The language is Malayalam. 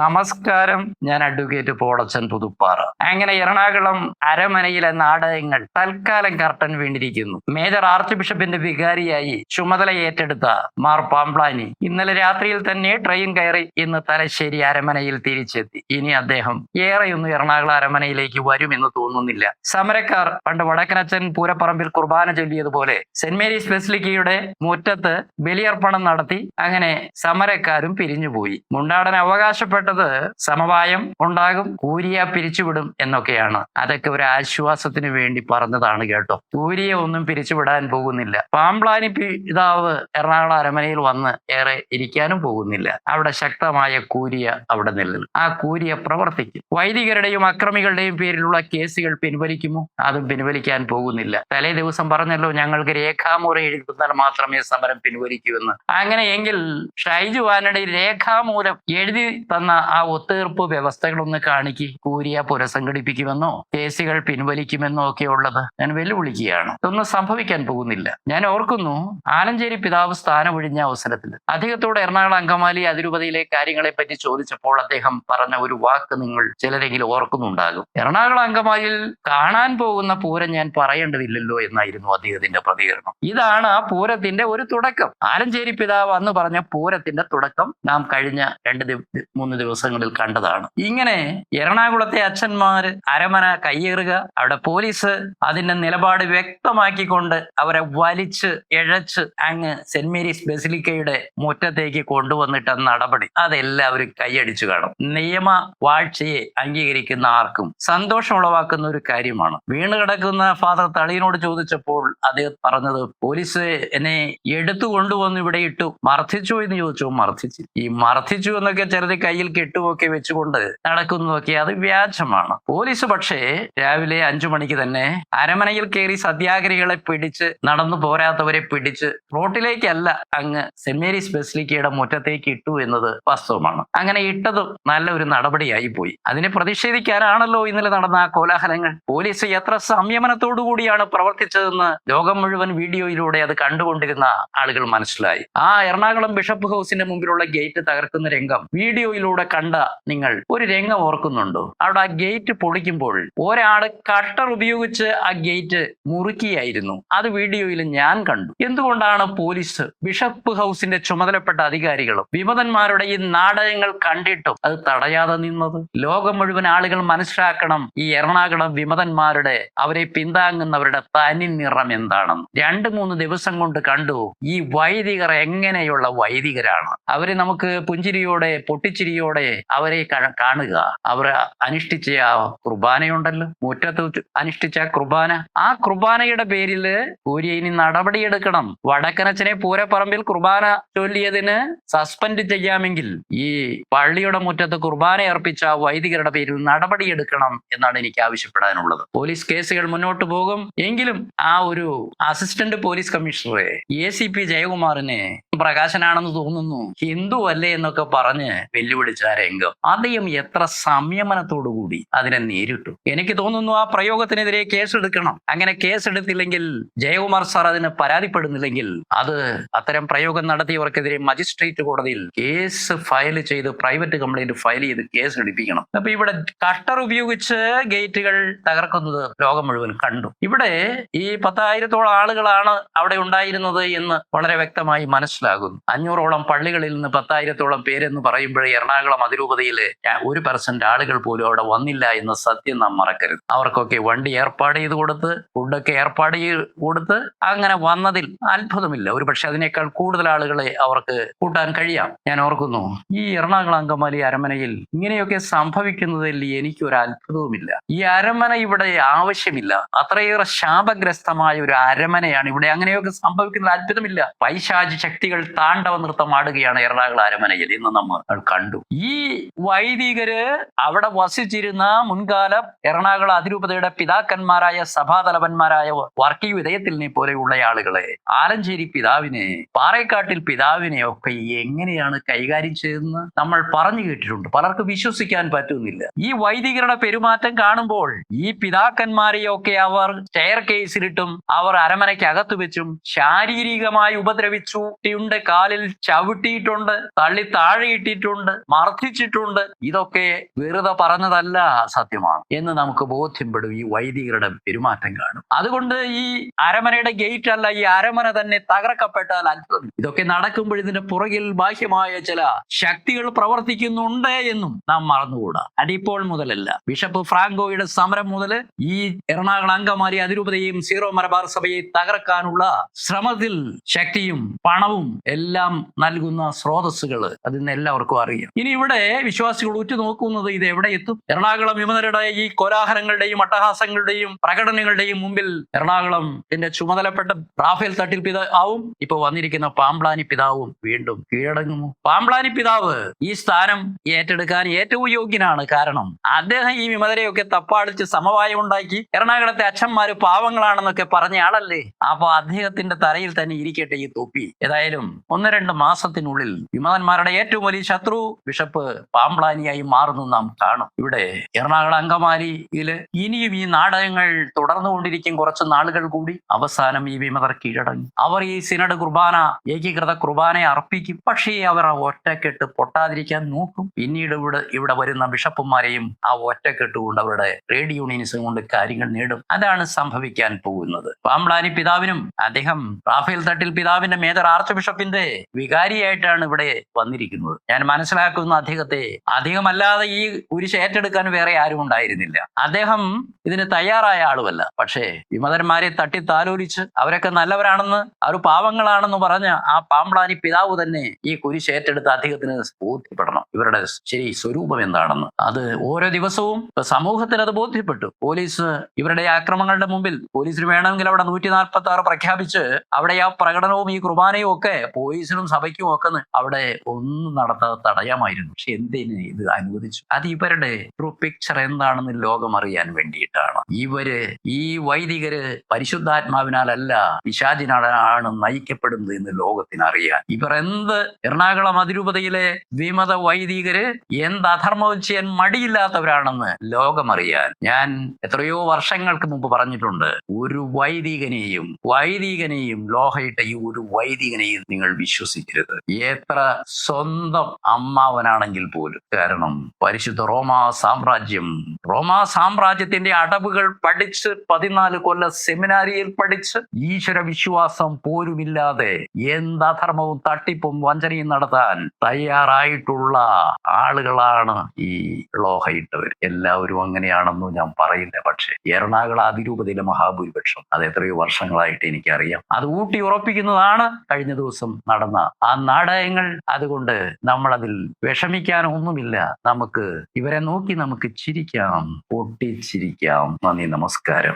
നമസ്കാരം. ഞാൻ അഡ്വക്കേറ്റ് പോളച്ചൻ പുതുപ്പാറ. അങ്ങനെ എറണാകുളം അരമനയിലെ നാടകങ്ങൾ തൽക്കാലം കർട്ടൻ വീണിരിക്കുന്നു. മേജർ ആർച്ച് ബിഷപ്പിന്റെ വികാരിയായി ചുമതല ഏറ്റെടുത്ത മാർ പാംപ്ലാനി ഇന്നലെ രാത്രിയിൽ തന്നെ ട്രെയിൻ കയറി ഇന്ന് തലശ്ശേരി അരമനയിൽ തിരിച്ചെത്തി. ഇനി അദ്ദേഹം ഏറെയൊന്നും എറണാകുളം അരമനയിലേക്ക് വരുമെന്ന് തോന്നുന്നില്ല. സമരക്കാർ പണ്ട് വടക്കനച്ചൻ പൂരപ്പറമ്പിൽ കുർബാന ചൊല്ലിയതുപോലെ സെന്റ് മേരീസ് ബെസ്ലിക്കയുടെ മുറ്റത്ത് ബലിയർപ്പണം നടത്തി അങ്ങനെ സമരക്കാരും പിരിഞ്ഞുപോയി. മുണ്ടാടൻ അവകാശപ്പെട്ടത് സമവായം ഉണ്ടാകും കൂരിയ പിരിച്ചുവിടും എന്നൊക്കെയാണ്. അതൊക്കെ ഒരു ആശ്വാസത്തിന് വേണ്ടി പറഞ്ഞതാണ് കേട്ടോ. കൂരിയ ഒന്നും പിരിച്ചുവിടാൻ പോകുന്നില്ല. പാമ്പ്ലാനി പിതാവ് എറണാകുളം അരമനയിൽ വന്ന് ഏറെ ഇരിക്കാനും പോകുന്നില്ല. അവിടെ ശക്തമായ കൂരിയ അവിടെ നിലനിൽക്കും. ആ കൂരിയ പ്രവർത്തിക്കും. വൈദികരുടെയും അക്രമികളുടെയും പേരിലുള്ള കേസുകൾ പിൻവലിക്കുമോ? അതും പിൻവലിക്കാൻ പോകുന്നില്ല. തലേ ദിവസം പറഞ്ഞല്ലോ ഞങ്ങൾക്ക് രേഖാമൂലം എഴുതുന്നാൽ മാത്രമേ സമരം പിൻവലിക്കൂ എന്ന്. അങ്ങനെയെങ്കിൽ ഷൈജു വാനടി രേഖാമൂലം എഴുതി തന്ന ആ ഒത്തുതീർപ്പ് വ്യവസ്ഥകളൊന്ന് കാണിക്ക്. കൂരിയ പുനഃസംഘടിപ്പിക്കുമെന്നോ കേസുകൾ പിൻവലിക്കുമെന്നോ ഒക്കെ ഉള്ളത് ഞാൻ വെല്ലുവിളിക്കുകയാണ്. ഇതൊന്നും സംഭവിക്കാൻ പോകുന്നില്ല. ഞാൻ ഓർക്കുന്നു ആലഞ്ചേരി പിതാവ് സ്ഥാനമൊഴിഞ്ഞ അവസരത്തിൽ. അദ്ദേഹത്തോട് എറണാകുളം അങ്കമാലി അതിരൂപതയിലെ കാര്യങ്ങളെ പറ്റി ചോദിച്ചപ്പോൾ അദ്ദേഹം പറഞ്ഞ ഒരു വാക്ക് നിങ്ങൾ ചിലരെങ്കിലും ഓർക്കുന്നുണ്ടാകും. എറണാകുളം അങ്കമാലിയിൽ കാണാൻ പോകുന്ന പൂരം ഞാൻ പറയേണ്ടതില്ലല്ലോ എന്നായിരുന്നു അദ്ദേഹത്തിന്റെ പ്രതികരണം. ഇതാണ് ആ പൂരത്തിന്റെ ഒരു തുടക്കം. ആലഞ്ചേരി പിതാവ് അന്ന് പറഞ്ഞ പൂരത്തിന്റെ തുടക്കം. നാം കഴിഞ്ഞ രണ്ട് മൂന്ന് ദിവസങ്ങളിൽ കണ്ടതാണ്. ഇങ്ങനെ എറണാകുളത്തെ അച്ഛന്മാര് അരമന കയ്യേറുക അവിടെ പോലീസ് അതിന്റെ നിലപാട് വ്യക്തമാക്കിക്കൊണ്ട് അവരെ വലിച്ച് ഇഴച്ച് അങ്ങ് സെന്റ് മേരീസ് ബസിലിക്കയുടെ മുറ്റത്തേക്ക് കൊണ്ടുവന്നിട്ട നടപടി. അതെല്ലാവരും കൈയടിച്ചു കാണും. നിയമ വാഴ്ചയെ അംഗീകരിക്കുന്ന ആർക്കും സന്തോഷം ഉളവാക്കുന്ന ഒരു കാര്യമാണ്. വീണ് കിടക്കുന്ന ഫാദർ തളിയനോട് ചോദിച്ചപ്പോൾ അദ്ദേഹം പറഞ്ഞത് പോലീസ് എന്നെ എടുത്തു കൊണ്ടുവന്ന് ഇവിടെ ഇട്ടു. മർദ്ദിച്ചു എന്ന് ചോദിച്ചു. മർദ്ദിച്ചു ഈ മർദ്ദിച്ചു എന്നൊക്കെ ചെറുതി കയ്യിൽ കെട്ടുമൊക്കെ വെച്ചുകൊണ്ട് നടക്കുന്നതൊക്കെ അത് വ്യാജമാണ്. പോലീസ് പക്ഷേ രാവിലെ അഞ്ചു മണിക്ക് തന്നെ അരമനയിൽ കയറി സത്യാഗ്രഹികളെ പിടിച്ച് നടന്നു പോരാത്തവരെ പിടിച്ച് റോട്ടിലേക്കല്ല അങ്ങ് സെന്റ് മേരീസ് ബസിലിക്കയുടെ മുറ്റത്തേക്ക് ഇട്ടു എന്നത് വാസ്തവമാണ്. അങ്ങനെ ഇട്ടതും നല്ല ഒരു നടപടിയായി പോയി. അതിനെ പ്രതിഷേധിക്കാനാണല്ലോ ഇന്നലെ നടന്ന ആ കോലാഹലങ്ങൾ. പോലീസ് എത്ര സംയമനത്തോടു കൂടിയാണ് പ്രവർത്തിച്ചതെന്ന് ലോകം മുഴുവൻ വീഡിയോയിലൂടെ അത് കണ്ടുകൊണ്ടിരുന്ന ആളുകൾ മനസ്സിലായി. ആ എറണാകുളം ബിഷപ്പ് ഹൗസിന്റെ മുമ്പിലുള്ള ഗേറ്റ് തകർക്കുന്ന രംഗം വീഡിയോയിലൂടെ കണ്ട നിങ്ങൾ ഒരു രംഗം ഓർക്കുന്നുണ്ടോ? അവിടെ ആ ഗേറ്റ് പൊളിക്കുമ്പോൾ ഒരാൾ കട്ടർ ഉപയോഗിച്ച് ആ ഗേറ്റ് മുറുക്കിയായിരുന്നു. അത് വീഡിയോയിൽ ഞാൻ കണ്ടു. എന്തുകൊണ്ടാണ് പോലീസ് ബിഷപ്പ് ഹൗസിന്റെ ചുമതലപ്പെട്ട അധികാരികളും വിമതന്മാരുടെ ഈ നാടകങ്ങൾ കണ്ടിട്ടും അത് തടയാതെ നിന്നത്? ലോകം മുഴുവൻ ആളുകൾ മനസ്സിലാക്കണം ഈ എറണാകുളം വിമതന്മാരുടെ അവരെ പിന്താങ്ങുന്നവരുടെ തനി നിറം എന്താണെന്ന്. രണ്ട് മൂന്ന് ദിവസം കൊണ്ട് കണ്ടു ഈ വൈദികർ എങ്ങനെയുള്ള വൈദികരാണ്. അവരെ നമുക്ക് പുഞ്ചിരിയോടെ പൊട്ടിച്ചിരിയോടെ അവരെ കാണുക. അവർ അനുഷ്ഠിച്ച ആ കുർബാനയുണ്ടല്ലോ. മുറ്റത്ത് അനുഷ്ഠിച്ച കുർബാന. ആ കുർബാനയുടെ പേരിൽ കൂരി ഇനി നടപടിയെടുക്കണം വടക്കനച്ചനെ പൂരപ്പറമ്പിൽ കുർബാന ചൊല്ലിയതിന് സസ്പെൻഡ് ചെയ്യാമെങ്കിൽ ഈ പള്ളിയുടെ മുറ്റത്ത് കുർബാന അർപ്പിച്ച വൈദികരുടെ പേരിൽ നടപടിയെടുക്കണം എന്നാണ് എനിക്ക് ആവശ്യപ്പെടാനുള്ളത്. പോലീസ് കേസുകൾ മുന്നോട്ട് പോകും. എങ്കിലും ആ ഒരു അസിസ്റ്റന്റ് പോലീസ് കമ്മീഷണറെ എ സി പി ജയകുമാറിനെ പ്രകാശനാണെന്ന് തോന്നുന്നു. ഹിന്ദു അല്ലേ എന്നൊക്കെ പറഞ്ഞ് വെല്ലുവിളിച്ച ആ രംഗം അദ്ദേഹം എത്ര സംയമനത്തോടുകൂടി അതിനെ നേരിട്ടു? എനിക്ക് തോന്നുന്നു ആ പ്രയോഗത്തിനെതിരെ കേസെടുക്കണം. അങ്ങനെ കേസെടുത്തില്ലെങ്കിൽ ജയകുമാർ സാർ അതിന് പരാതിപ്പെടുന്നില്ലെങ്കിൽ അത് അത്തരം പ്രയോഗം നടത്തിയവർക്കെതിരെ മജിസ്ട്രേറ്റ് കോടതിയിൽ കേസ് ഫയൽ ചെയ്ത് പ്രൈവറ്റ് കംപ്ലൈന്റ് ഫയൽ ചെയ്ത് കേസ് എടുപ്പിക്കണം അപ്പൊ ഇവിടെ കട്ടർ ഉപയോഗിച്ച് ഗേറ്റുകൾ തകർക്കുന്നത് ലോകം മുഴുവൻ കണ്ടു. ഇവിടെ ഈ പത്തായിരത്തോളം ആളുകളാണ് അവിടെ ഉണ്ടായിരുന്നത് എന്ന് വളരെ വ്യക്തമായി മനസ്സിലാകുന്നു. അഞ്ഞൂറോളം പള്ളികളിൽ നിന്ന് പത്തായിരത്തോളം പേരെന്ന് പറയുമ്പോഴേ എറണാകുളം അതിരൂപതയിലെ ഒരു പെർസെന്റ് ആളുകൾ പോലും അവിടെ വന്നില്ല എന്ന സത്യം നാം മറക്കരുത്. അവർക്കൊക്കെ വണ്ടി ഏർപ്പാട് ചെയ്ത് കൊടുത്ത് ഫുഡൊക്കെ ഏർപ്പാട് ചെയ്ത് കൊടുത്ത് അങ്ങനെ വന്നതിൽ അത്ഭുതമില്ല. ഒരു പക്ഷെ അതിനേക്കാൾ കൂടുതൽ ആളുകളെ അവർക്ക് കൂട്ടാൻ കഴിയാം. ഞാൻ ഓർക്കുന്നു ഈ എറണാകുളം അങ്കമാലി അരമനയിൽ ഇങ്ങനെയൊക്കെ സംഭവിക്കുന്നതിൽ എനിക്കൊരു അത്ഭുതവുമില്ല. ഈ അരമന ഇവിടെ ആവശ്യമില്ല. അത്രയേറെ ശാപഗ്രസ്തമായ ഒരു അരമനയാണ് ഇവിടെ അങ്ങനെയൊക്കെ സംഭവിക്കുന്ന അത്ഭുതമില്ല. പൈശാചി ശക്തികൾ താണ്ഡവ നൃത്തം ആടുകയാണ് എറണാകുളം അരമനയിൽ. ഇന്ന് നമ്മൾ കണ്ടു. ഈ വൈദികര് അവിടെ വസിച്ചിരുന്ന മുൻകാല എറണാകുളം അതിരൂപതയുടെ പിതാക്കന്മാരായ സഭാതലവന്മാരായ വർക്കി വിധേയത്തിലിനെ പോലെയുള്ള ആളുകളെ ആലഞ്ചേരി പിതാവിനെ പാറേക്കാട്ടിൽ പിതാവിനെ ഒക്കെ എങ്ങനെയാണ് കൈകാര്യം ചെയ്തെന്ന് നമ്മൾ പറഞ്ഞു കേട്ടിട്ടുണ്ട്. പലർക്കും വിശ്വസിക്കാൻ പറ്റുന്നില്ല. ഈ വൈദികരുടെ പെരുമാറ്റം കാണുമ്പോൾ ഈ പിതാക്കന്മാരെയൊക്കെ അവർ സ്റ്റെയർ കേസിലിട്ടും അവർ അരമനയ്ക്കകത്ത് വെച്ചും ശാരീരികമായി ഉപദ്രവിച്ചു കാലിൽ ചവിട്ടിയിട്ടുണ്ട് തള്ളി താഴെ ഇട്ടിട്ടുണ്ട് മാർ പ്രാർത്ഥിച്ചിട്ടുണ്ട്. ഇതൊക്കെ വെറുതെ പറഞ്ഞതല്ല സത്യമാണ് എന്ന് നമുക്ക് ബോധ്യപ്പെടും ഈ വൈദികരുടെ പെരുമാറ്റം കാണും. അതുകൊണ്ട് ഈ അരമനയുടെ ഗേറ്റ് അല്ല ഈ അരമന തന്നെ തകർക്കപ്പെട്ടാൽ അത്ഭുതം. ഇതൊക്കെ നടക്കുമ്പോൾ ഇതിന്റെ പുറകിൽ ബാഹ്യമായ ചില ശക്തികൾ പ്രവർത്തിക്കുന്നുണ്ട് എന്നും നാം മറന്നുകൂടാ. അതിപ്പോൾ മുതലല്ല. ബിഷപ്പ് ഫ്രാങ്കോയുടെ സമരം മുതൽ ഈ എറണാകുളം അങ്കമാലി അതിരൂപതയും സീറോ മലബാർ സഭയെ തകർക്കാനുള്ള ശ്രമത്തിൽ ശക്തിയും പണവും എല്ലാം നൽകുന്ന സ്രോതസ്സുകൾ അതിന് എല്ലാവർക്കും അറിയാം. ഇനി ഇവിടെ വിശ്വാസികൾ ഉറ്റുനോക്കുന്നത് ഇത് എവിടെ എത്തും? എറണാകുളം വിമതരുടെ ഈ കോലാഹലങ്ങളുടെയും അട്ടഹാസങ്ങളുടെയും പ്രകടനങ്ങളുടെയും മുമ്പിൽ എറണാകുളം എന്റെ ചുമതലപ്പെട്ട റാഫേൽ തട്ടിൽ പിതാവും ഇപ്പൊ വന്നിരിക്കുന്ന പാമ്പ്ലാനി പിതാവും വീണ്ടും കീഴടങ്ങുമോ പാമ്പ്ലാനി പിതാവ് ഈ സ്ഥാനം ഏറ്റെടുക്കാൻ ഏറ്റവും യോഗ്യനാണ് കാരണം അദ്ദേഹം ഈ വിമതരെയൊക്കെ തപ്പാടിച്ച് സമവായം ഉണ്ടാക്കി. എറണാകുളത്തെ അച്ഛന്മാര് പാവങ്ങളാണെന്നൊക്കെ പറഞ്ഞ ആളല്ലേ? അപ്പൊ അദ്ദേഹത്തിന്റെ തലയിൽ തന്നെ ഇരിക്കട്ടെ ഈ തൊപ്പി. ഏതായാലും ഒന്ന് രണ്ട് മാസത്തിനുള്ളിൽ വിമതന്മാരുടെ ഏറ്റവും വലിയ ശത്രു പാമ്പ്ലാനിയായി മാറുന്നു നാം കാണും. ഇവിടെ എറണാകുളം അങ്കമാലിയിൽ ഇനിയും ഈ നാടകങ്ങൾ തുടർന്നുകൊണ്ടിരിക്കും കുറച്ച് നാളുകൾ കൂടി. അവസാനം ഈ വിമതർ കീഴടങ്ങി. അവർ ഈ സിനഡ് കുർബാന ഏകീകൃത കുർബാനയെ അർപ്പിക്കും. പക്ഷേ അവർ ആ ഒറ്റക്കെട്ട് പൊട്ടാതിരിക്കാൻ നോക്കും. പിന്നീട് ഇവിടെ ഇവിടെ വരുന്ന ബിഷപ്പുമാരെയും ആ ഒറ്റക്കെട്ട് കൊണ്ട് അവരുടെ ട്രേഡ് യൂണിയൻസും കൊണ്ട് കാര്യങ്ങൾ നേടും. അതാണ് സംഭവിക്കാൻ പോകുന്നത്. പാമ്പ്ലാനി പിതാവിനും അദ്ദേഹം റാഫേൽ തട്ടിൽ പിതാവിന്റെ മേജർ ആർച്ച് ബിഷപ്പിന്റെ വികാരിയായിട്ടാണ് ഇവിടെ വന്നിരിക്കുന്നത്. ഞാൻ മനസ്സിലാക്കുന്ന അദ്ദേഹത്തെ. അധികമല്ലാതെ ഈ കുരിശ് ഏറ്റെടുക്കാൻ വേറെ ആരും ഉണ്ടായിരുന്നില്ല. അദ്ദേഹം ഇതിന് തയ്യാറായ ആളുമല്ല. പക്ഷേ വിമതന്മാരെ തട്ടി താലോലിച്ച് അവരൊക്കെ നല്ലവരാണെന്ന് അവർ പാവങ്ങളാണെന്ന് പറഞ്ഞ ആ പാമ്പ്ലാനി പിതാവ് തന്നെ ഈ കുരിശ് ഏറ്റെടുത്ത് അദ്ദേഹത്തിന് ബോധ്യപ്പെടണം. ഇവരുടെ ശരി സ്വരൂപം എന്താണെന്ന്. അത് ഓരോ ദിവസവും സമൂഹത്തിന് അത് ബോധ്യപ്പെട്ടു. പോലീസ് ഇവരുടെ ആക്രമണങ്ങളുടെ മുമ്പിൽ പോലീസിന് വേണമെങ്കിൽ അവിടെ നൂറ്റി നാൽപ്പത്തി ആറ് പ്രഖ്യാപിച്ച് അവിടെ ആ പ്രകടനവും ഈ കുർബാനയും ഒക്കെ പോലീസിനും സഭയ്ക്കും ഒക്കെ അവിടെ ഒന്നും നടത്താതെ തടയാമായിരുന്നു പക്ഷെ എന്തിന് ഇത് അനുവദിച്ചു? അത് ഇവരുടെ ട്രൂ പിക്ചർ എന്താണെന്ന് ലോകം അറിയാൻ വേണ്ടിയിട്ടാണ്. ഇവർ ഈ വൈദികര് പരിശുദ്ധാത്മാവിനാലല്ല പിശാചിനാണ് നയിക്കപ്പെടുന്നത് എന്ന് ലോകത്തിന് അറിയാൻ ഇവർ എന്ത് എറണാകുളം അതിരൂപതയിലെ വിമത വൈദികര് എന്ത് അധർമ്മവും ചെയ്യാൻ മടിയില്ലാത്തവരാണെന്ന് ലോകമറിയാൻ ഞാൻ എത്രയോ വർഷങ്ങൾക്ക് മുമ്പ് പറഞ്ഞിട്ടുണ്ട്. ഒരു വൈദികനെയും വൈദികനെയും ലോഹയിട്ട ഈ ഒരു വൈദികനെയും നിങ്ങൾ വിശ്വസിക്കരുത്. എത്ര സ്വന്തം അമ്മാവനാണെങ്കിൽ പോലും. കാരണം പരിശുദ്ധ റോമാ സാമ്രാജ്യം റോമാ സാമ്രാജ്യത്തിന്റെ അടവുകൾ പഠിച്ച് പതിനാല് കൊല്ല സെമിനാരിയിൽ പഠിച്ച് ഈശ്വര വിശ്വാസം പോരുമില്ലാതെ എന്ത് അധർമ്മവും തട്ടിപ്പും വഞ്ചനയും നടത്താൻ തയ്യാറായിട്ടുള്ള ആളുകളാണ് ഈ ലോഹയിട്ടവർ. എല്ലാവരും അങ്ങനെയാണെന്നും ഞാൻ പറയില്ല. പക്ഷേ എറണാകുളം അതിരൂപതയിലെ മഹാഭൂരിപക്ഷം അത് എത്രയോ വർഷങ്ങളായിട്ട് എനിക്കറിയാം. അത് ഊട്ടി ഉറപ്പിക്കുന്നതാണ് കഴിഞ്ഞ ദിവസം നടന്ന ആ നാടകങ്ങൾ. അതുകൊണ്ട് നമ്മളതിൽ വിഷമിക്കാനൊന്നുമില്ല. നമുക്ക് ഇവരെ നോക്കി നമുക്ക് ചിരിക്കാം. പൊട്ടിച്ചിരിക്കാം. നന്ദി നമസ്കാരം.